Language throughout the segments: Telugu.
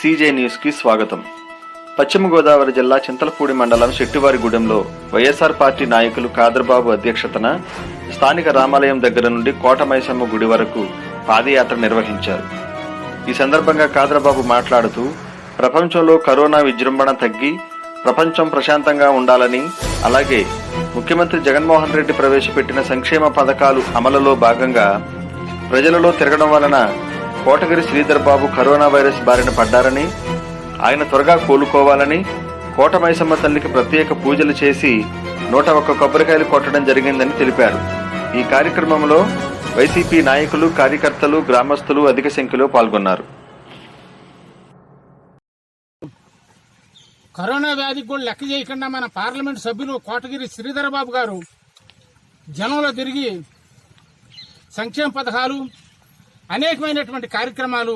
సీజే న్యూస్కి స్వాగతం. పశ్చిమ గోదావరి జిల్లా చింతలపూడి మండలం శెట్టివారిగూడెంలో వైఎస్ఆర్ పార్టీ నాయకులు కాదర్బాబు అధ్యక్షతన స్థానిక రామాలయం దగ్గర నుండి కోటమైసమ్మ గుడి వరకు పాదయాత్ర నిర్వహించారు. ఈ సందర్భంగా కాదర్బాబు మాట్లాడుతూ ప్రపంచంలో కరోనా విజృంభణ తగ్గి ప్రపంచం ప్రశాంతంగా ఉండాలని అలాగే ముఖ్యమంత్రి జగన్మోహన్ రెడ్డి ప్రవేశపెట్టిన సంక్షేమ పథకాలు అమలులో భాగంగా ప్రజలలో తిరగడం వలన కోటగిరి శ్రీధర్ బాబు కరోనా వైరస్ బారిన పడ్డారని ఆయన త్వరగా కోలుకోవాలని కోటమైసమ్మ తల్లికి ప్రత్యేక పూజలు చేసి నూట ఒక్క కొబ్బరికాయలు కొట్టడం జరిగిందని తెలిపారు. ఈ కార్యక్రమంలో వైసీపీ నాయకులు కార్యకర్తలు గ్రామస్తులు అధిక సంఖ్యలో పాల్గొన్నారు. కరోనా వ్యాధికి కూడా లెక్క చేయకుండా మన పార్లమెంట్ సభ్యులు కోటగిరి శ్రీధరబాబు గారు జనంలో తిరిగి సంక్షేమ పథకాలు అనేకమైనటువంటి కార్యక్రమాలు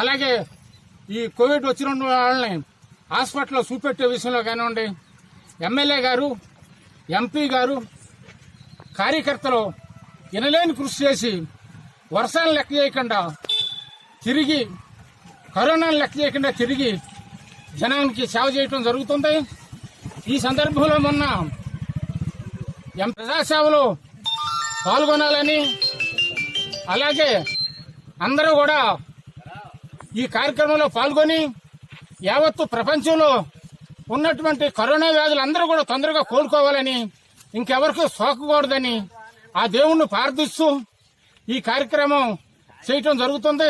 అలాగే ఈ కోవిడ్ వచ్చిన వాళ్ళని హాస్పిటల్లో చూపెట్టే విషయంలో కానివ్వండి ఎమ్మెల్యే గారు ఎంపీ గారు కార్యకర్తలు వినలేని కృషి చేసి వర్షాలను లెక్క చేయకుండా తిరిగి కరోనాను లెక్క చేయకుండా తిరిగి జనానికి సేవ చేయటం జరుగుతుంది. ఈ సందర్భంలో మొన్న ఎం ప్రజాసేవలో పాల్గొనాలని అలాగే అందరూ కూడా ఈ కార్యక్రమంలో పాల్గొని యావత్తు ప్రపంచంలో ఉన్నటువంటి కరోనా వ్యాధులు అందరూ కూడా తొందరగా కోలుకోవాలని ఇంకెవరికి సోకకూడదని ఆ దేవుణ్ణి ప్రార్థిస్తూ ఈ కార్యక్రమం చేయటం జరుగుతుంది.